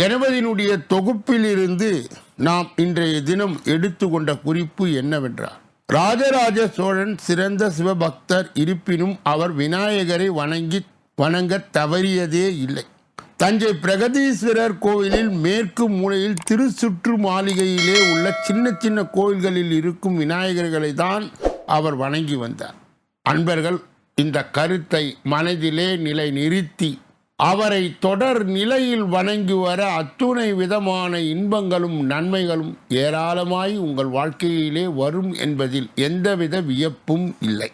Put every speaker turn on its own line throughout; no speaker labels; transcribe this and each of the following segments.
கணபதியினுடைய தொகுப்பிலிருந்து நாம் இன்றைய தினம் எடுத்துக்கொண்ட குறிப்பு என்னவென்றால் ராஜராஜ சோழன் சிறந்த சிவபக்தர் இருப்பினும் அவர் விநாயகரை வணங்கி வணங்க தவறியதே இல்லை தஞ்சை பிரகதீஸ்வரர் கோவிலில் மேற்கு மூலையில் திருச்சுற்று மாளிகையிலே உள்ள சின்ன சின்ன கோயில்களில் இருக்கும் விநாயகர்களை தான் அவர் வணங்கி வந்தார் அன்பர்கள் இந்த கருத்தை மனதிலே நிலை நிறுத்தி அவரை தொடர் நிலையில் வணங்கி வர அத்துணை விதமான இன்பங்களும் நன்மைகளும் ஏராளமாய் உங்கள் வாழ்க்கையிலே வரும் என்பதில் எந்தவித வியப்பும் இல்லை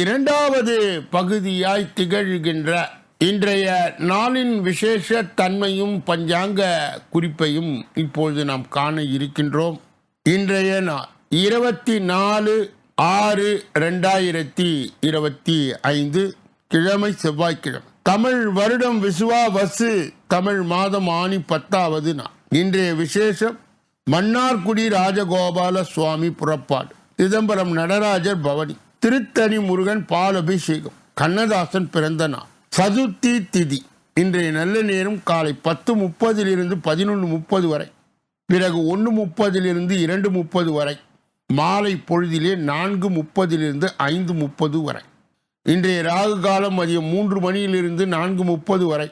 இரண்டாவது பகுதியாய் திகழ்கின்ற இன்றைய நாளின் விசேஷ தன்மையும் பஞ்சாங்க குறிப்பையும் இப்பொழுது நாம் காண இருக்கின்றோம் இன்றைய நாள் இருபத்தி நாலு ஆறு ரெண்டாயிரத்தி இருபத்தி ஐந்து கிழமை செவ்வாய்க்கிழமை தமிழ் வருடம் விசுவா வசு தமிழ் மாதம் ஆணி பத்தாவது நாள் இன்றைய விசேஷம் மன்னார்குடி ராஜகோபால சுவாமி புறப்பாடு சிதம்பரம் நடராஜர் பவனி திருத்தணி முருகன் பால் அபிஷேகம் கண்ணதாசன் பிறந்த நாள் சதுர்த்தி திதி இன்றைய நல்ல நேரம் காலை பத்து முப்பதிலிருந்து பதினொன்று முப்பது வரை பிறகு ஒன்று முப்பதிலிருந்து இரண்டு முப்பது வரை மாலை பொழுதிலே நான்கு முப்பதிலிருந்து ஐந்து முப்பது வரை இன்றைய ராகு காலம் மதியம் மூன்று மணியிலிருந்து நான்கு முப்பது வரை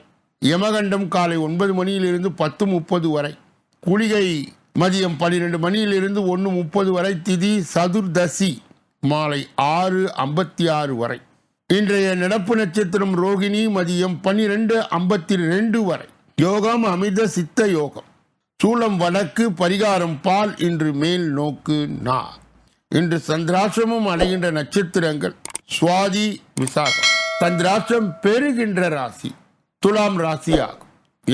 யமகண்டம் காலை ஒன்பது மணியிலிருந்து பத்து முப்பது வரை குளிகை மதியம் பன்னிரெண்டு மணியிலிருந்து ஒன்று முப்பது வரை திதி சதுர்தசி மாலை ஆறு ஐம்பத்தி ஆறு வரை இன்றைய நடப்பு நட்சத்திரம் ரோகிணி மதியம் பன்னிரெண்டு ஐம்பத்தி ரெண்டு வரை யோகம் அமித சித்த யோகம் சூளம் வடக்கு பரிகாரம் பால் இன்று மேல் நோக்கு நா இன்று சந்திராசிரமம் அடைகின்ற நட்சத்திரங்கள் சுவாதி விசாகம் தன் ராஷ்டிரம் பெறுகின்ற ராசி துலாம் ராசி ஆகும்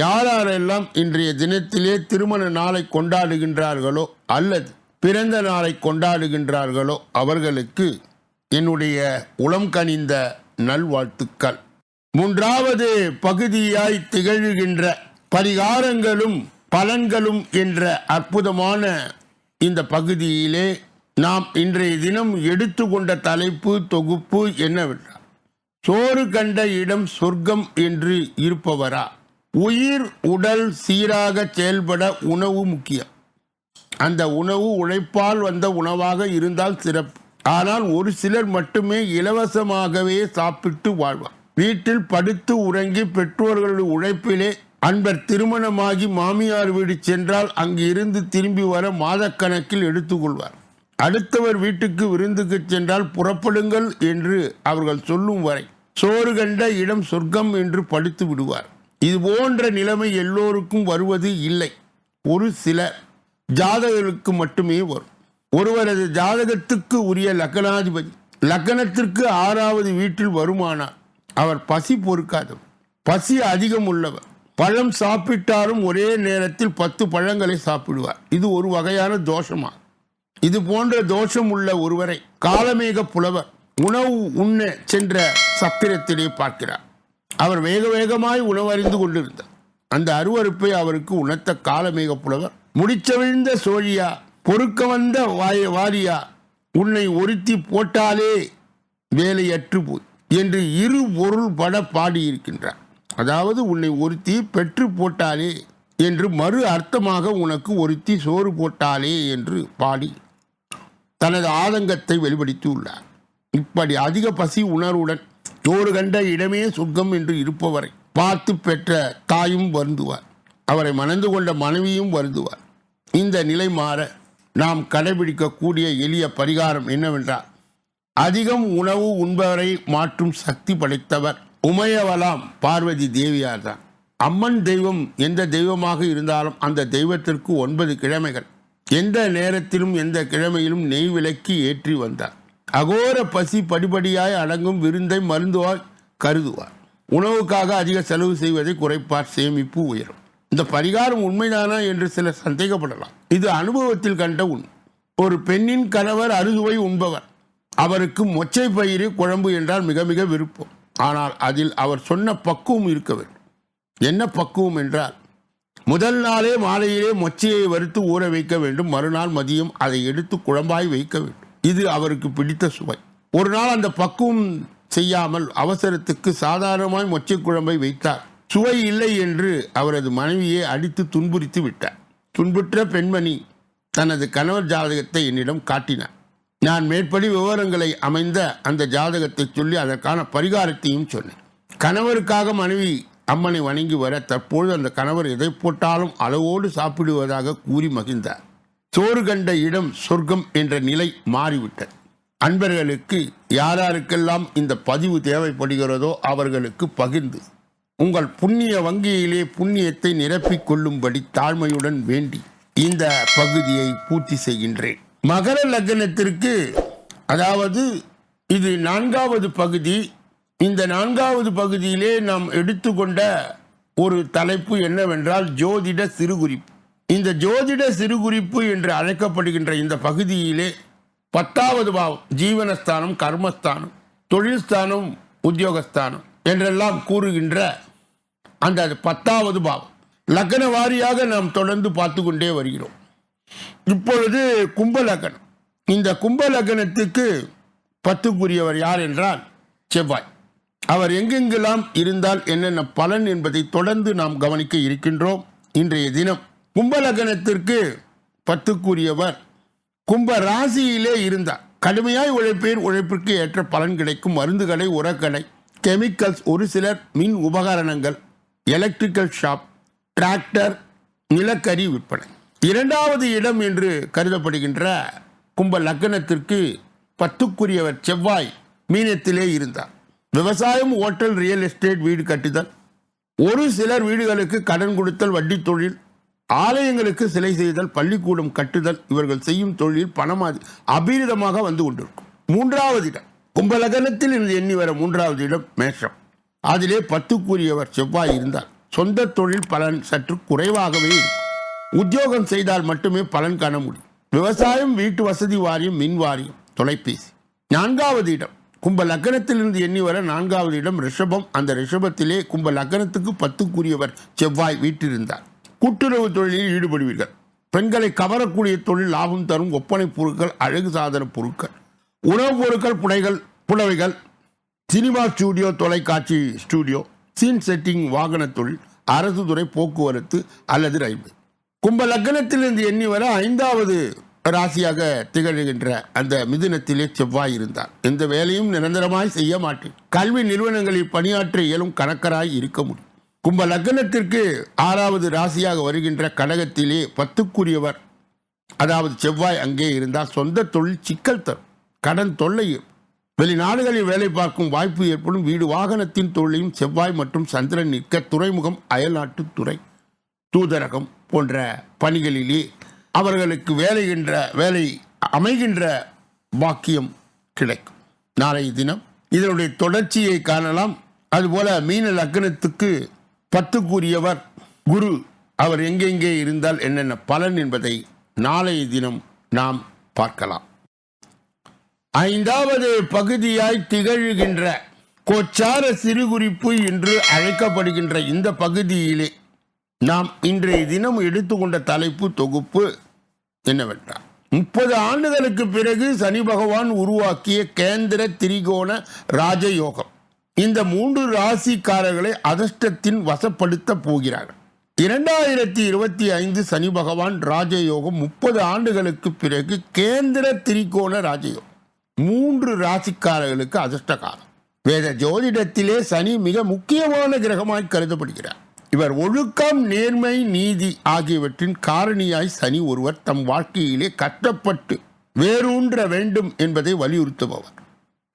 யாரெல்லாம் இன்றைய தினத்திலே திருமண நாளை கொண்டாடுகின்றார்களோ அல்லது பிறந்த நாளை கொண்டாடுகின்றார்களோ அவர்களுக்கு என்னுடைய உளம் கனிந்த நல்வாழ்த்துக்கள் மூன்றாவது பகுதியாய் திகழ்கின்ற பரிகாரங்களும் பலன்களும் என்ற அற்புதமான இந்த பகுதியிலே நாம் இன்றைய தினம் எடுத்துக்கொண்ட தலைப்பு தொகுப்பு என்னவென்றால் சோறு கண்ட இடம் சொர்க்கம் என்று இருப்பவரா உயிர் உடல் சீராக செயல்பட உணவு முக்கியம் அந்த உணவு உழைப்பால் வந்த உணவாக இருந்தால் சிறப்பு ஆனால் ஒரு சிலர் மட்டுமே இலவசமாகவே சாப்பிட்டு வாழ்வார் வீட்டில் படுத்து உறங்கி பெற்றோர்களுடைய உழைப்பிலே அன்பர் திருமணமாகி மாமியார் வீடு சென்றால் அங்கு இருந்து திரும்பி வர மாதக்கணக்கில் எடுத்துக்கொள்வார் அடுத்தவர் வீட்டுக்கு விருந்துக்கு சென்றால் புறப்படுங்கள் என்று அவர்கள் சொல்லும் வரை சோறு கண்ட இடம் சொர்க்கம் என்று படித்து விடுவார் இது போன்ற நிலைமை எல்லோருக்கும் வருவது இல்லை ஒரு சில ஜாதகர்களுக்கு மட்டுமே வரும் ஒருவரது ஜாதகத்துக்கு உரிய லக்கணாதிபதி லக்கணத்திற்கு ஆறாவது வீட்டில் வருமானார் அவர் பசி பொறுக்காதவர் பசி அதிகம் உள்ளவர் பழம் சாப்பிட்டாலும் ஒரே நேரத்தில் பத்து பழங்களை சாப்பிடுவார் இது ஒரு வகையான தோஷமாகும் இது போன்ற தோஷம் உள்ள ஒருவரை காலமேக புலவர் உணவு உண்ண சென்ற சத்திரத்திலே பார்க்கிறார் அவர் வேக வேகமாய் உணவு அறிந்து கொண்டிருந்தார் அந்த அருவறுப்பை அவருக்கு உணர்த்த காலமேக புலவர் முடிச்சவிழ்ந்த சோழியா பொறுக்க வந்த வாய வாரியா உன்னை ஒருத்தி போட்டாலே வேலையற்று போய் என்று இரு பொருள் பட பாடியிருக்கின்றார் அதாவது உன்னை ஒருத்தி பெற்று போட்டாலே என்று மறு அர்த்தமாக உனக்கு ஒருத்தி சோறு போட்டாலே என்று பாடி தனது ஆதங்கத்தை வெளிப்படுத்தியுள்ளார் இப்படி அதிக பசி உணர்வுடன் தோறு கண்ட இடமே சொர்க்கம் என்று இருப்பவரை பார்த்து பெற்ற தாயும் வருந்துவார் அவரை மணந்து கொண்ட மனைவியும் வருந்துவார் இந்த நிலை மாற நாம் கடைபிடிக்கக்கூடிய எளிய பரிகாரம் என்னவென்றால் அதிகம் உணவு உண்பவரை மாற்றும் சக்தி படைத்தவர் உமையவலாம் பார்வதி தேவியார்தான் அம்மன் தெய்வம் எந்த தெய்வமாக இருந்தாலும் அந்த தெய்வத்திற்கு ஒன்பது கிழமைகள் எந்த நேரத்திலும் எந்த கிழமையிலும் நெய் விளக்கி ஏற்றி வந்தார் அகோர பசி படிப்படியாய் அடங்கும் விருந்தை மருந்துவாய் கருதுவார் உணவுக்காக அதிக செலவு செய்வதை குறைப்பார் சேமிப்பு உயரும் இந்த பரிகாரம் உண்மைதானா என்று சிலர் சந்தேகப்படலாம் இது அனுபவத்தில் கண்ட உண்மை ஒரு பெண்ணின் கணவர் அறுதுவை உண்பவர் அவருக்கு மொச்சை பயிறு குழம்பு என்றால் மிக மிக விருப்பம் ஆனால் அதில் அவர் சொன்ன பக்குவம் இருக்க வேண்டும் என்ன பக்குவம் என்றால் முதல் நாளே மாலையிலே மொச்சையை வறுத்து ஊற வைக்க வேண்டும் மறுநாள் மதியம் அதை எடுத்து குழம்பாய் வைக்க வேண்டும் இது அவருக்கு பிடித்த சுவை ஒரு நாள் அந்த பக்குவம் செய்யாமல் அவசரத்துக்கு சாதாரணமாய் மொச்சை குழம்பை வைத்தார் சுவை இல்லை என்று அவரது மனைவியை அடித்து துன்புறுத்தி விட்டார் துன்புற்ற பெண்மணி தனது கணவர் ஜாதகத்தை என்னிடம் காட்டினார் நான் மேற்படி விவரங்களை அமைந்த அந்த ஜாதகத்தை சொல்லி அதற்கான பரிகாரத்தையும் சொன்னேன் கணவருக்காக மனைவி அம்மனை வணங்கி வர தற்போது அந்த கணவர் எதை போட்டாலும் அளவோடு சாப்பிடுவதாக கூறி மகிழ்ந்தார் சோறு கண்ட இடம் சொர்க்கம் என்ற நிலை மாறிவிட்டது அன்பர்களுக்கு யாராருக்கெல்லாம் இந்த பதிவு தேவைப்படுகிறதோ அவர்களுக்கு பகிர்ந்து உங்கள் புண்ணிய வங்கியிலே புண்ணியத்தை நிரப்பிக் கொள்ளும்படி தாழ்மையுடன் வேண்டி இந்த பகுதியை பூர்த்தி செய்கின்றேன் மகர லக்னத்திற்கு அதாவது இது நான்காவது பகுதி இந்த நான்காவது பகுதியிலே நாம் எடுத்துக்கொண்ட ஒரு தலைப்பு என்னவென்றால் ஜோதிட சிறுகுறிப்பு இந்த ஜோதிட சிறுகுறிப்பு என்று அழைக்கப்படுகின்ற இந்த பகுதியிலே பத்தாவது பாவம் ஜீவனஸ்தானம் கர்மஸ்தானம் தொழில்ஸ்தானம் உத்தியோகஸ்தானம் என்றெல்லாம் கூறுகின்ற அந்த பத்தாவது பாவம் லக்கண வாரியாக நாம் தொடர்ந்து பார்த்து கொண்டே வருகிறோம் இப்பொழுது கும்ப லக்கணம் இந்த கும்ப லக்கணத்துக்கு பத்துக்குரியவர் யார் என்றால் செவ்வாய் அவர் எங்கெங்கெல்லாம் இருந்தால் என்னென்ன பலன் என்பதை தொடர்ந்து நாம் கவனிக்க இருக்கின்றோம் இன்றைய தினம் கும்பலகனத்திற்கு பத்துக்குரியவர் கும்ப ராசியிலே இருந்தார் கடுமையாய் உழைப்பேர் உழைப்பிற்கு ஏற்ற பலன் கிடைக்கும் மருந்துகளை உரக்கலை கெமிக்கல்ஸ் ஒரு சிலர் மின் உபகரணங்கள் எலக்ட்ரிக்கல் ஷாப் டிராக்டர் நிலக்கரி விற்பனை இரண்டாவது இடம் என்று கருதப்படுகின்ற கும்ப லக்கணத்திற்கு பத்துக்குரியவர் செவ்வாய் மீனத்திலே இருந்தார் விவசாயம் ஓட்டல் ரியல் எஸ்டேட் வீடு கட்டுதல் ஒரு சிலர் வீடுகளுக்கு கடன் கொடுத்தல் வட்டி தொழில் ஆலயங்களுக்கு சிலை செய்தல் பள்ளிக்கூடம் கட்டுதல் இவர்கள் செய்யும் தொழில் பணமாக அபீரிதமாக வந்து கொண்டிருக்கும் மூன்றாவது இடம் கும்பலகனத்தில் இருந்து எண்ணி வர மூன்றாவது இடம் மேஷம் அதிலே பத்துக்குரியவர் செவ்வாய் இருந்தார் சொந்த தொழில் பலன் சற்று குறைவாகவே இருக்கும் உத்தியோகம் செய்தால் மட்டுமே பலன் காண முடியும் விவசாயம் வீட்டு வசதி வாரியம் மின் வாரியம் தொலைபேசி நான்காவது இடம் கும்ப லக்னத்திலிருந்து எண்ணி வர நான்காவது இடம் ரிஷபம் அந்த ரிஷபத்திலே கும்ப லக்னத்துக்கு பத்துக்குரியவர் செவ்வாய் வீட்டிருந்தார் கூட்டுறவு தொழிலில் ஈடுபடுவீர்கள் பெண்களை கவரக்கூடிய தொழில் லாபம் தரும் ஒப்பனை பொருட்கள் அழகு சாதன பொருட்கள் உணவு பொருட்கள் புடைகள் புடவைகள் சினிமா ஸ்டூடியோ தொலைக்காட்சி ஸ்டூடியோ சீன் செட்டிங் வாகன தொழில் அரசு துறை போக்குவரத்து அல்லது ரயில்வே கும்ப லக்னத்திலிருந்து எண்ணி வர ஐந்தாவது ராசியாக திகழ்கின்ற அந்த மிதுனத்திலே செவ்வாய் இருந்தார் எந்த வேலையும் நிரந்தரமாய் செய்ய மாட்டேன் கல்வி நிறுவனங்களில் பணியாற்ற இயலும் கணக்கராய் இருக்க முடியும் கும்ப லக்னத்திற்கு ஆறாவது ராசியாக வருகின்ற கடகத்திலே பத்துக்குரியவர் அதாவது செவ்வாய் அங்கே இருந்தால் சொந்த தொழில் சிக்கல் தரும் கடன் தொல்லை வெளிநாடுகளில் வேலை பார்க்கும் வாய்ப்பு ஏற்படும் வீடு வாகனத்தின் தொழிலையும் செவ்வாய் மற்றும் சந்திரன் நிற்க துறைமுகம் அயல்நாட்டு துறை தூதரகம் போன்ற பணிகளிலே அவர்களுக்கு வேலைகின்ற வேலை அமைகின்ற பாக்கியம் கிடைக்கும் நாளைய தினம் இதனுடைய தொடர்ச்சியை காணலாம் அதுபோல மீன லக்னத்துக்கு பத்து கூறியவர் குரு அவர் எங்கெங்கே இருந்தால் என்னென்ன பலன் என்பதை நாளைய தினம் நாம் பார்க்கலாம் ஐந்தாவது பகுதியாய் திகழ்கின்ற கோச்சார சிறுகுறிப்பு என்று அழைக்கப்படுகின்ற இந்த பகுதியிலே நாம் இன்றைய தினம் எடுத்துக்கொண்ட தலைப்பு தொகுப்பு என்னவென்றால் முப்பது ஆண்டுகளுக்கு பிறகு சனி பகவான் உருவாக்கிய கேந்திர திரிகோண ராஜயோகம் இந்த மூன்று ராசிக்காரர்களை அதிர்ஷ்டத்தின் வசப்படுத்த போகிறார்கள் இரண்டாயிரத்தி இருபத்தி ஐந்து சனி பகவான் ராஜயோகம் முப்பது ஆண்டுகளுக்கு பிறகு கேந்திர திரிகோண ராஜயோகம் மூன்று ராசிக்காரர்களுக்கு அதிர்ஷ்ட காலம் வேத ஜோதிடத்திலே சனி மிக முக்கியமான கிரகமாய் கருதப்படுகிறார் இவர் ஒழுக்கம் நேர்மை நீதி ஆகியவற்றின் காரணியாய் சனி ஒருவர் தம் வாழ்க்கையிலே கட்டப்பட்டு வேரூன்ற வேண்டும் என்பதை வலியுறுத்துபவர்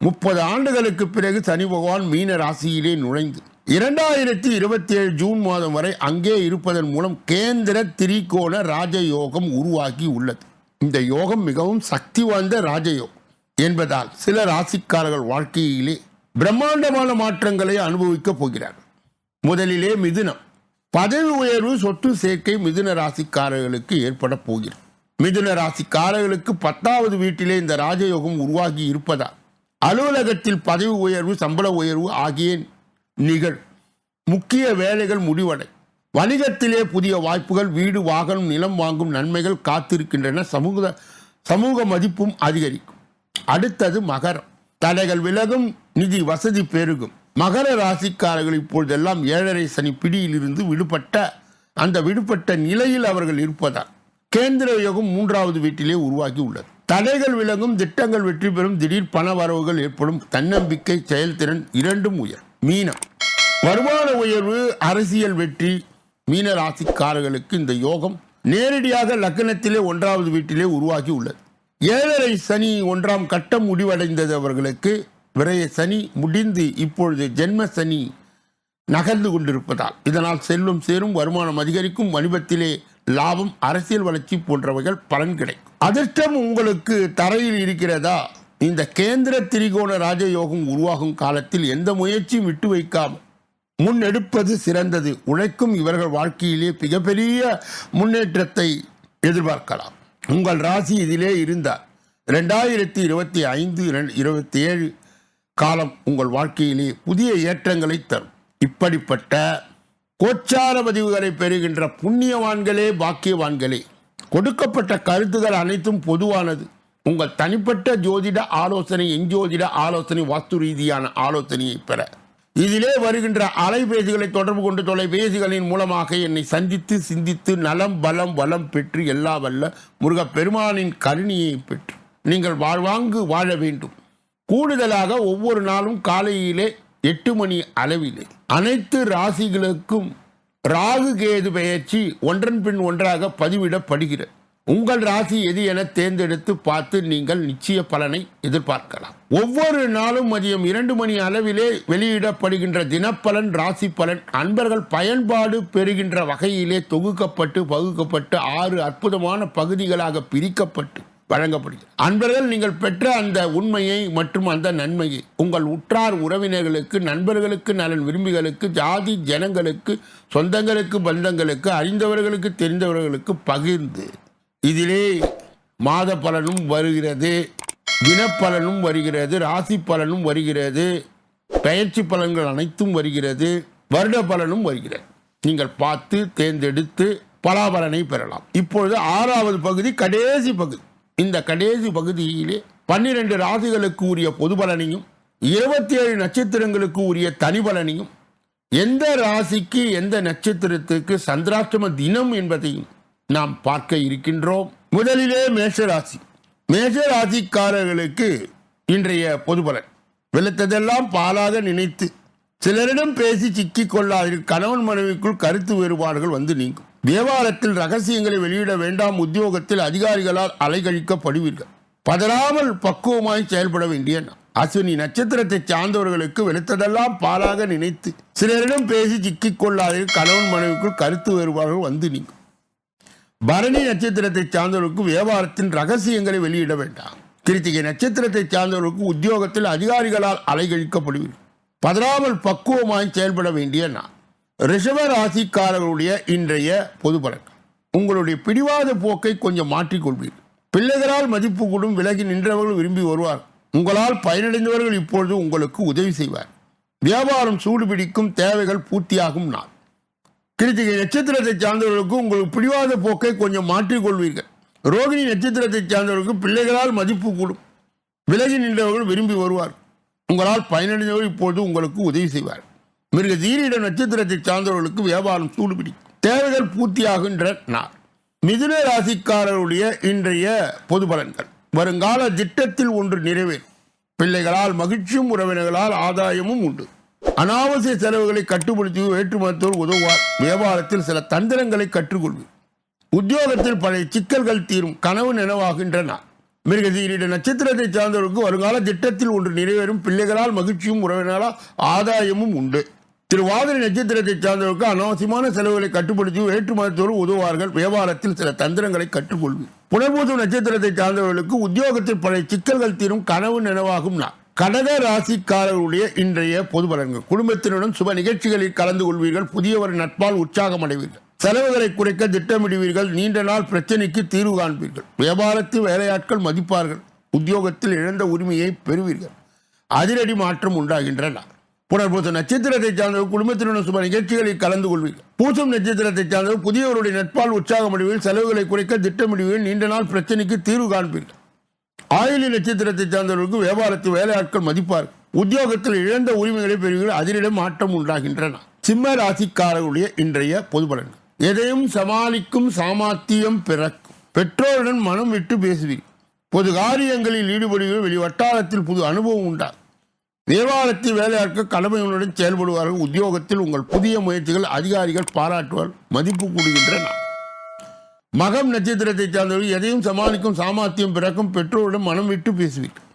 முப்பது ஆண்டுகளுக்கு பிறகு சனி பகவான் மீன ராசியிலே நுழைந்து இரண்டாயிரத்தி இருபத்தி ஏழு ஜூன் மாதம் வரை அங்கே இருப்பதன் மூலம் கேந்திர திரிகோண ராஜயோகம் உருவாகி உள்ளது இந்த யோகம் மிகவும் சக்தி வாய்ந்த ராஜயோகம் என்பதால் சில ராசிக்காரர்கள் வாழ்க்கையிலே பிரம்மாண்டமான மாற்றங்களை அனுபவிக்கப் போகிறார்கள் முதலிலே மிதுனம் பதவி உயர்வு சொத்து சேர்க்கை மிதுன ராசிக்காரர்களுக்கு ஏற்பட போகிறது மிதுன ராசிக்காரர்களுக்கு பத்தாவது வீட்டிலே இந்த ராஜயோகம் உருவாகி இருப்பதால் அலுவலகத்தில் பதவி உயர்வு சம்பள உயர்வு ஆகிய நிகழ் முக்கிய வேலைகள் முடிவடை வணிகத்திலே புதிய வாய்ப்புகள் வீடு வாகனம் நிலம் வாங்கும் நன்மைகள் காத்திருக்கின்றன சமூக சமூக மதிப்பும் அதிகரிக்கும் அடுத்தது மகரம் தடைகள் விலகும் நிதி வசதி பெருகும் மகர ராசிக்காரர்கள் இப்பொழுதெல்லாம் ஏழரை சனி பிடியிலிருந்து விடுபட்ட அந்த விடுபட்ட நிலையில் அவர்கள் இருப்பதால் கேந்திர யோகம் மூன்றாவது வீட்டிலே உருவாகி உள்ளது தடைகள் விளங்கும் திட்டங்கள் வெற்றி பெறும் திடீர் பண வரவுகள் ஏற்படும் தன்னம்பிக்கை செயல்திறன் இரண்டும் உயர் மீனம் வருமான உயர்வு அரசியல் வெற்றி மீன ராசிக்காரர்களுக்கு இந்த யோகம் நேரடியாக லக்கணத்திலே ஒன்றாவது வீட்டிலே உருவாகி உள்ளது ஏழரை சனி ஒன்றாம் கட்டம் முடிவடைந்தது அவர்களுக்கு விரைய சனி முடிந்து இப்பொழுது ஜென்ம சனி நகர்ந்து கொண்டிருப்பதால் இதனால் செல்லும் சேரும் வருமானம் அதிகரிக்கும் வணிபத்திலே லாபம் அரசியல் வளர்ச்சி போன்றவைகள் பலன் கிடைக்கும் அதிர்ஷ்டம் உங்களுக்கு தரையில் இருக்கிறதா இந்த கேந்திர திரிகோண ராஜயோகம் உருவாகும் காலத்தில் எந்த முயற்சியும் விட்டு வைக்காமல் முன்னெடுப்பது சிறந்தது உழைக்கும் இவர்கள் வாழ்க்கையிலே மிகப்பெரிய முன்னேற்றத்தை எதிர்பார்க்கலாம் உங்கள் ராசி இதிலே இருந்தார் ரெண்டாயிரத்தி இருபத்தி ஐந்து இருபத்தி ஏழு காலம் உங்கள் வாழ்க்கையிலே புதிய ஏற்றங்களை தரும் இப்படிப்பட்ட கோச்சார பதிவுகளை பெறுகின்ற புண்ணியவான்களே பாக்கியவான்களே கொடுக்கப்பட்ட கருத்துகள் அனைத்தும் பொதுவானது உங்கள் தனிப்பட்ட ஜோதிட ஆலோசனை என் ஜோதிட ஆலோசனை வாஸ்து ரீதியான ஆலோசனையை பெற இதிலே வருகின்ற அலைபேசிகளை தொடர்பு கொண்டு தொலைபேசிகளின் மூலமாக என்னை சந்தித்து சிந்தித்து நலம் பலம் வளம் பெற்று எல்லா வல்ல பெருமானின் கருணியை பெற்று நீங்கள் வாழ்வாங்கு வாழ வேண்டும் கூடுதலாக ஒவ்வொரு நாளும் காலையிலே எட்டு மணி அளவிலே அனைத்து ராசிகளுக்கும் ராகு கேது பெயர்ச்சி ஒன்றன் பின் ஒன்றாக பதிவிடப்படுகிறது உங்கள் ராசி எது என தேர்ந்தெடுத்து பார்த்து நீங்கள் நிச்சய பலனை எதிர்பார்க்கலாம் ஒவ்வொரு நாளும் மதியம் இரண்டு மணி அளவிலே வெளியிடப்படுகின்ற தினப்பலன் ராசி பலன் அன்பர்கள் பயன்பாடு பெறுகின்ற வகையிலே தொகுக்கப்பட்டு பகுக்கப்பட்டு ஆறு அற்புதமான பகுதிகளாக பிரிக்கப்பட்டு வழங்கப்படுது அன்பர்கள் நீங்கள் பெற்ற அந்த உண்மையை மற்றும் அந்த நன்மையை உங்கள் உற்றார் உறவினர்களுக்கு நண்பர்களுக்கு நலன் விரும்பிகளுக்கு ஜாதி ஜனங்களுக்கு சொந்தங்களுக்கு பந்தங்களுக்கு அறிந்தவர்களுக்கு தெரிந்தவர்களுக்கு பகிர்ந்து இதிலே மாத பலனும் வருகிறது தினப்பலனும் வருகிறது ராசி பலனும் வருகிறது பயிற்சி பலன்கள் அனைத்தும் வருகிறது வருட பலனும் வருகிறது நீங்கள் பார்த்து தேர்ந்தெடுத்து பலாபலனை பெறலாம் இப்பொழுது ஆறாவது பகுதி கடைசி பகுதி இந்த கடைசி பகுதியிலே பன்னிரண்டு ராசிகளுக்கு உரிய பொது பலனையும் இருபத்தி ஏழு நட்சத்திரங்களுக்கு உரிய தனி பலனையும் எந்த ராசிக்கு எந்த நட்சத்திரத்துக்கு சந்திராஷ்டம தினம் என்பதையும் நாம் பார்க்க இருக்கின்றோம் முதலிலே மேஷராசி மேஷராசிக்காரர்களுக்கு இன்றைய பொது பலன் வெளுத்ததெல்லாம் பாலாக நினைத்து சிலரிடம் பேசி சிக்கிக் கொள்ளாதீர்கள் கணவன் மனைவிக்குள் கருத்து வேறுபாடுகள் வந்து நீங்கும் தேவாலயத்தில் ரகசியங்களை வெளியிட வேண்டாம் உத்தியோகத்தில் அதிகாரிகளால் அலைகழிக்கப்படுவீர்கள் பதறாமல் பக்குவமாய் செயல்பட வேண்டிய அஸ்வினி நட்சத்திரத்தை சார்ந்தவர்களுக்கு வெளுத்ததெல்லாம் பாலாக நினைத்து சிலரிடம் பேசி சிக்கிக் கொள்ளாதீர்கள் கணவன் மனைவிக்குள் கருத்து வேறுபாடுகள் வந்து நீங்கள் பரணி நட்சத்திரத்தை சார்ந்தவர்களுக்கு வியாபாரத்தின் ரகசியங்களை வெளியிட வேண்டாம் கிருத்திகை நட்சத்திரத்தை சார்ந்தவர்களுக்கு உத்தியோகத்தில் அதிகாரிகளால் அலைகழிக்கப்படுவீர்கள் பதறாமல் பக்குவமாய் செயல்பட வேண்டிய நான் ரிஷப ராசிக்காரர்களுடைய இன்றைய பொது பழக்கம் உங்களுடைய பிடிவாத போக்கை கொஞ்சம் மாற்றிக்கொள்வீர்கள் பிள்ளைகளால் மதிப்பு கூடும் விலகி நின்றவர்கள் விரும்பி வருவார் உங்களால் பயனடைந்தவர்கள் இப்பொழுது உங்களுக்கு உதவி செய்வார் வியாபாரம் சூடுபிடிக்கும் தேவைகள் பூர்த்தியாகும் நாள் கிருத்திகை நட்சத்திரத்தை சார்ந்தவர்களுக்கு உங்களுக்கு பிடிவாத போக்கை கொஞ்சம் மாற்றிக்கொள்வீர்கள் ரோகிணி நட்சத்திரத்தை சார்ந்தவர்களுக்கு பிள்ளைகளால் மதிப்பு கூடும் விலகி நின்றவர்கள் விரும்பி வருவார் உங்களால் பயனடைந்தவர்கள் இப்பொழுது உங்களுக்கு உதவி செய்வார் மிருக தீரிட நட்சத்திரத்தை சார்ந்தவர்களுக்கு வியாபாரம் சூடுபிடி தேவைகள் பூர்த்தியாகின்ற நாள் மிதுன ராசிக்காரருடைய இன்றைய பொது பலன்கள் வருங்கால திட்டத்தில் ஒன்று நிறைவேறும் பிள்ளைகளால் மகிழ்ச்சியும் உறவினர்களால் ஆதாயமும் உண்டு அனாவசிய செலவுகளை கட்டுப்படுத்தி ஏற்றுமதித்தோடு உதவுவார் வியாபாரத்தில் சில தந்திரங்களை கற்றுக்கொள்வி உத்தியோகத்தில் பழைய சிக்கல்கள் தீரும் கனவு நாள் மிருகதீரிட நட்சத்திரத்தை சார்ந்தவருக்கு வருங்கால திட்டத்தில் ஒன்று நிறைவேறும் பிள்ளைகளால் மகிழ்ச்சியும் உறவினரால் ஆதாயமும் உண்டு திரு வாதிரி நட்சத்திரத்தை சார்ந்தவருக்கு அனாவசியமான செலவுகளை கட்டுப்படுத்தி ஏற்றுமதித்தோடு உதவுவார்கள் வியாபாரத்தில் சில தந்திரங்களை கற்றுக்கொள்வீர் புனர்பூசம் நட்சத்திரத்தை சார்ந்தவர்களுக்கு உத்தியோகத்தில் பல சிக்கல்கள் தீரும் கனவு நினைவாகும் நான் கடக ராசிக்காரர்களுடைய இன்றைய பொது பலன்கள் குடும்பத்தினுடன் சுப நிகழ்ச்சிகளில் கலந்து கொள்வீர்கள் புதியவர் நட்பால் உற்சாகம் அடைவீர்கள் செலவுகளை குறைக்க திட்டமிடுவீர்கள் நீண்ட நாள் பிரச்சனைக்கு தீர்வு காண்பீர்கள் வியாபாரத்தில் வேலையாட்கள் மதிப்பார்கள் உத்தியோகத்தில் இழந்த உரிமையை பெறுவீர்கள் அதிரடி மாற்றம் உண்டாகின்றன புனர்பூசம் நட்சத்திரத்தை சார்ந்த குடும்பத்தினுடன் சுமார் நிகழ்ச்சிகளில் கலந்து கொள்வீர்கள் பூசம் நட்சத்திரத்தை சார்ந்தவர் புதியவருடைய நட்பால் உற்சாக முடிவில் செலவுகளை குறைக்க திட்டமிடுவீர்கள் நீண்ட நாள் பிரச்சனைக்கு தீர்வு காண்பீர்கள் ஆயுளி நட்சத்திரத்தை சார்ந்தவர்களுக்கு வியாபாரத்து வேலையாட்கள் மதிப்பார்கள் உத்தியோகத்தில் இழந்த உரிமைகளை பெறுவீர்கள் அதிலிடம் மாற்றம் உண்டாகின்றன சிம்ம ராசிக்காரர்களுடைய இன்றைய பொது பலன்கள் எதையும் சமாளிக்கும் சாமர்த்தியம் பிறக்கும் பெற்றோருடன் மனம் விட்டு பேசுவீர்கள் பொது காரியங்களில் ஈடுபடுவீர்கள் வெளி வட்டாரத்தில் புது அனுபவம் உண்டாகும் தேவாலயத்தில் வேலையாட்கள் கடமைகளுடன் செயல்படுவார்கள் உத்தியோகத்தில் உங்கள் புதிய முயற்சிகள் அதிகாரிகள் பாராட்டுவார் மதிப்பு கூடுகின்றன மகம் நட்சத்திரத்தை சார்ந்தவர்கள் எதையும் சமாளிக்கும் சாமர்த்தியம் பிறக்கும் பெற்றோரிடம் மனம் விட்டு பேசுவீர்கள்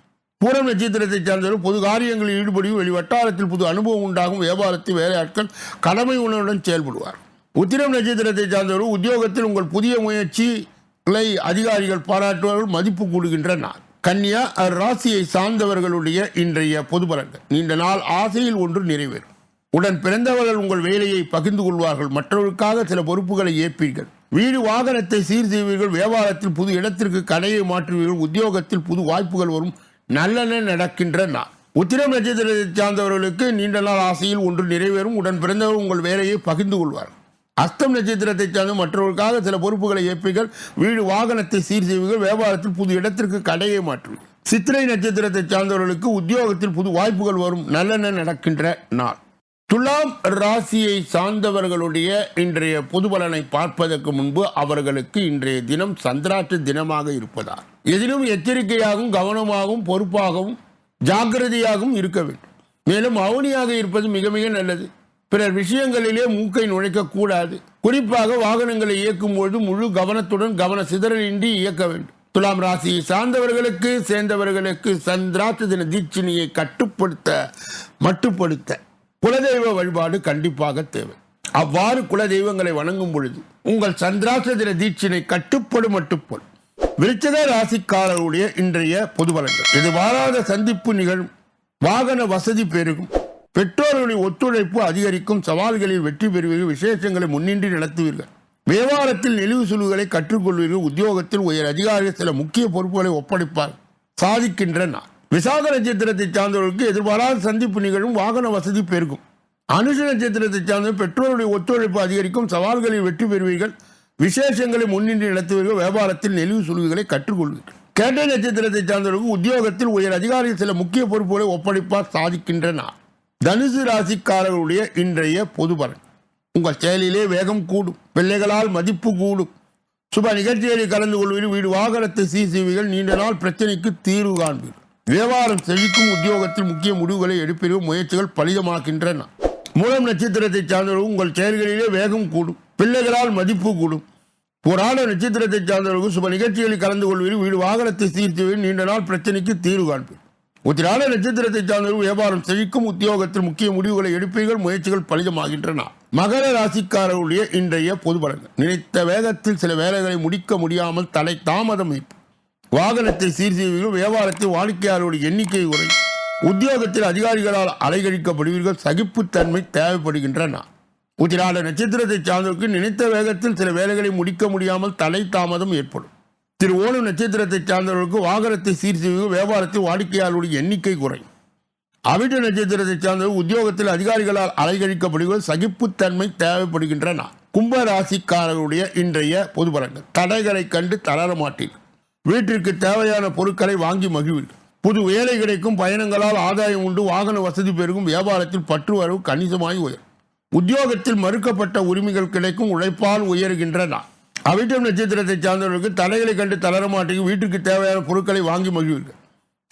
பூரம் நட்சத்திரத்தை சார்ந்தவர்கள் பொது காரியங்களில் ஈடுபடியும் வெளி வட்டாரத்தில் புது அனுபவம் உண்டாகும் வியாபாரத்தில் வேலையாட்கள் கடமை உணர்வுடன் செயல்படுவார் உத்திரம் நட்சத்திரத்தை சார்ந்தவர்கள் உத்தியோகத்தில் உங்கள் புதிய முயற்சிகளை அதிகாரிகள் பாராட்டுவார்கள் மதிப்பு கூடுகின்றனர் கன்யா ராசியை சார்ந்தவர்களுடைய இன்றைய பொது பலன்கள் நீண்ட நாள் ஆசையில் ஒன்று நிறைவேறும் உடன் பிறந்தவர்கள் உங்கள் வேலையை பகிர்ந்து கொள்வார்கள் மற்றவர்களுக்காக சில பொறுப்புகளை ஏற்பீர்கள் வீடு வாகனத்தை சீர் செய்வீர்கள் வியாபாரத்தில் புது இடத்திற்கு கடையை மாற்றுவீர்கள் உத்தியோகத்தில் புது வாய்ப்புகள் வரும் நல்லன நடக்கின்ற நாள் உத்திரம் நட்சத்திரத்தை சார்ந்தவர்களுக்கு நீண்ட நாள் ஆசையில் ஒன்று நிறைவேறும் உடன் பிறந்தவர் உங்கள் வேலையை பகிர்ந்து கொள்வார்கள் அஸ்தம் நட்சத்திரத்தை சார்ந்து மற்றவர்களுக்காக சில பொறுப்புகளை ஏற்பீர்கள் வீடு வாகனத்தை சீர் செய்வீர்கள் வியாபாரத்தில் புது இடத்திற்கு கடையை மாற்றும் சித்திரை நட்சத்திரத்தை சார்ந்தவர்களுக்கு உத்தியோகத்தில் புது வாய்ப்புகள் வரும் நல்லெண்ண நடக்கின்ற நாள் துலாம் ராசியை சார்ந்தவர்களுடைய இன்றைய பொது பலனை பார்ப்பதற்கு முன்பு அவர்களுக்கு இன்றைய தினம் சந்திராற்று தினமாக இருப்பதால் எதிலும் எச்சரிக்கையாகவும் கவனமாகவும் பொறுப்பாகவும் ஜாக்கிரதையாகவும் இருக்க வேண்டும் மேலும் அவனியாக இருப்பது மிக மிக நல்லது பிறர் விஷயங்களிலே மூக்கை நுழைக்கக்கூடாது குறிப்பாக வாகனங்களை இயக்கும் பொழுது முழு கவனத்துடன் கவன சிதறலின்றி இயக்க வேண்டும் துலாம் ராசியை சார்ந்தவர்களுக்கு சேர்ந்தவர்களுக்கு சந்திராத்த தின தீட்சினியை கட்டுப்படுத்த மட்டுப்படுத்த குலதெய்வ வழிபாடு கண்டிப்பாக தேவை அவ்வாறு குலதெய்வங்களை வணங்கும் பொழுது உங்கள் சந்திராத்த தின தீட்சினை கட்டுப்படும் மட்டுப்படும் விருச்சக ராசிக்காரருடைய இன்றைய பொது பலன்கள் இது வாராத சந்திப்பு நிகழும் வாகன வசதி பெருகும் பெற்றோர்களின் ஒத்துழைப்பு அதிகரிக்கும் சவால்களில் வெற்றி பெறுவீர்கள் விசேஷங்களை முன்னின்றி நடத்துவீர்கள் வியாபாரத்தில் நெளிவு சுழுகளை கற்றுக்கொள்வீர்கள் உத்தியோகத்தில் உயர் அதிகாரிகள் சில முக்கிய பொறுப்புகளை ஒப்படைப்பார் சாதிக்கின்றனர் விசாக நட்சத்திரத்தை சார்ந்தவர்களுக்கு எதிர்பாராத சந்திப்பு நிகழும் வாகன வசதி பெருகும் அனுஷ நட்சத்திரத்தை சார்ந்த பெற்றோருடைய ஒத்துழைப்பு அதிகரிக்கும் சவால்களில் வெற்றி பெறுவீர்கள் விசேஷங்களை முன்னின்றி நடத்துவீர்கள் வியாபாரத்தில் நெளிவு சுழுவுகளை கற்றுக்கொள்வீர்கள் கேட்டை நட்சத்திரத்தை சார்ந்தவர்களுக்கு உத்தியோகத்தில் உயர் அதிகாரிகள் சில முக்கிய பொறுப்புகளை ஒப்படைப்பார் சாதிக்கின்றனர் தனுசு ராசிக்காரர்களுடைய இன்றைய பொது பலன் உங்கள் செயலிலே வேகம் கூடும் பிள்ளைகளால் மதிப்பு கூடும் சுப நிகழ்ச்சிகளில் கலந்து கொள்வீர்கள் வீடு வாகனத்தை சீசிவீர்கள் நீண்ட நாள் பிரச்சனைக்கு தீர்வு காண்பீர்கள் வியாபாரம் செழிக்கும் உத்தியோகத்தில் முக்கிய முடிவுகளை எடுப்பீர்கள் முயற்சிகள் பலிதமாக்கின்றன மூலம் நட்சத்திரத்தை சார்ந்தவர்கள் உங்கள் செயல்களிலே வேகம் கூடும் பிள்ளைகளால் மதிப்பு கூடும் ஒரு ஆள நட்சத்திரத்தை சார்ந்தவர்கள் சுப நிகழ்ச்சிகளில் கலந்து கொள்வீர்கள் வீடு வாகனத்தை சீர்த்துவீர்கள் நீண்ட நாள் பிரச்சனைக்கு தீர்வு காண்பீர்கள் உத்திராட நட்சத்திரத்தை சார்ந்தவர்கள் வியாபாரம் செழிக்கும் உத்தியோகத்தில் முக்கிய முடிவுகளை எடுப்பீர்கள் முயற்சிகள் பலிதமாகின்றன மகர ராசிக்காரருடைய இன்றைய பொது பலன்கள் நினைத்த வேகத்தில் சில வேலைகளை முடிக்க முடியாமல் தலை தாமதம் வாகனத்தை சீர் செய்வீர்கள் வியாபாரத்தில் வாடிக்கையாளருடைய எண்ணிக்கை உரை உத்தியோகத்தில் அதிகாரிகளால் அலைகழிக்கப்படுவீர்கள் சகிப்புத்தன்மை தேவைப்படுகின்றன உத்திராட நட்சத்திரத்தை சார்ந்தவருக்கு நினைத்த வேகத்தில் சில வேலைகளை முடிக்க முடியாமல் தலை தாமதம் ஏற்படும் திரு ஓணு நட்சத்திரத்தை சார்ந்தவர்களுக்கு வாகனத்தை சீர் செய்வது வியாபாரத்தில் வாடிக்கையாளர்களுடைய எண்ணிக்கை குறையும் அவிட்ட நட்சத்திரத்தை சார்ந்தவர்கள் உத்தியோகத்தில் அதிகாரிகளால் அலைகழிக்கப்படுவது சகிப்புத்தன்மை தேவைப்படுகின்றன கும்பராசிக்காரர்களுடைய இன்றைய பொது தடைகளை கண்டு தளர மாட்டீர்கள் வீட்டிற்கு தேவையான பொருட்களை வாங்கி மகிழ்வீர்கள் புது வேலை கிடைக்கும் பயணங்களால் ஆதாயம் உண்டு வாகன வசதி பெருகும் வியாபாரத்தில் பற்று வரவு கணிசமாய் உயரும் உத்தியோகத்தில் மறுக்கப்பட்ட உரிமைகள் கிடைக்கும் உழைப்பால் உயர்கின்றன அவிட்டம் நட்சத்திரத்தை சார்ந்தவர்களுக்கு தடைகளை கண்டு தளர மாட்டேங்கும் வீட்டுக்கு தேவையான பொருட்களை வாங்கி மகிழ்வீர்கள்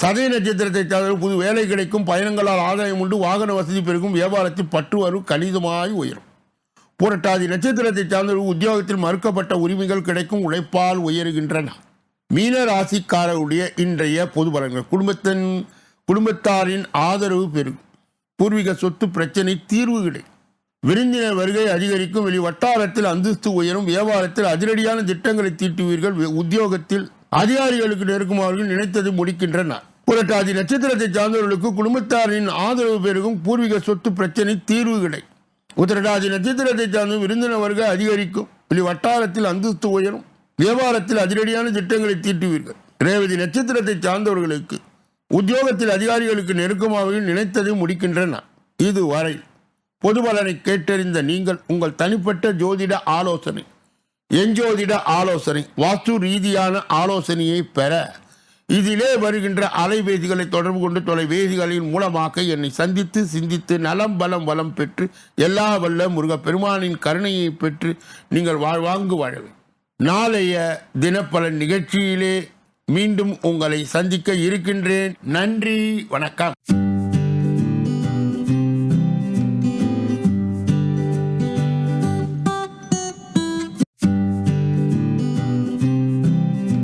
சதய நட்சத்திரத்தை சார்ந்தவர்கள் புது வேலை கிடைக்கும் பயணங்களால் ஆதாயம் உண்டு வாகன வசதி பெருக்கும் வியாபாரத்தில் பற்று வரும் கணிதமாய் உயரும் புரட்டாதி நட்சத்திரத்தை சார்ந்தவர்கள் உத்தியோகத்தில் மறுக்கப்பட்ட உரிமைகள் கிடைக்கும் உழைப்பால் உயருகின்றன மீன ராசிக்காரருடைய இன்றைய பொது பலன்கள் குடும்பத்தின் குடும்பத்தாரின் ஆதரவு பெருகும் பூர்வீக சொத்து பிரச்சனை தீர்வு கிடைக்கும் விருந்தினர் வருகை அதிகரிக்கும் வெளி வட்டாரத்தில் அந்தஸ்து உயரும் வியாபாரத்தில் அதிரடியான திட்டங்களை தீட்டுவீர்கள் உத்தியோகத்தில் அதிகாரிகளுக்கு நெருக்குமார்கள் நினைத்தது முடிக்கின்றனர் புரட்டாதி நட்சத்திரத்தை சார்ந்தவர்களுக்கு குடும்பத்தாரின் ஆதரவு பெருகும் பூர்வீக சொத்து பிரச்சனை தீர்வு கிடை உத்திரட்டாதி நட்சத்திரத்தை சார்ந்த விருந்தினர் வருகை அதிகரிக்கும் வெளி வட்டாரத்தில் அந்தஸ்து உயரும் வியாபாரத்தில் அதிரடியான திட்டங்களை தீட்டுவீர்கள் ரேவதி நட்சத்திரத்தை சார்ந்தவர்களுக்கு உத்தியோகத்தில் அதிகாரிகளுக்கு நெருக்கமாக நினைத்ததை முடிக்கின்றன இதுவரை பொதுபலனை கேட்டறிந்த நீங்கள் உங்கள் தனிப்பட்ட ஜோதிட ஆலோசனை எஞ்சோதிட ஆலோசனை வாஸ்து ரீதியான ஆலோசனையை பெற இதிலே வருகின்ற அலைபேசிகளை தொடர்பு கொண்டு தொலைபேசிகளின் மூலமாக என்னை சந்தித்து சிந்தித்து நலம் பலம் வளம் பெற்று எல்லா வல்ல முருகப்பெருமானின் கருணையை பெற்று நீங்கள் வாழ்வாங்கு வாழவே நாளைய தினப்பலன் நிகழ்ச்சியிலே மீண்டும் உங்களை சந்திக்க இருக்கின்றேன் நன்றி வணக்கம்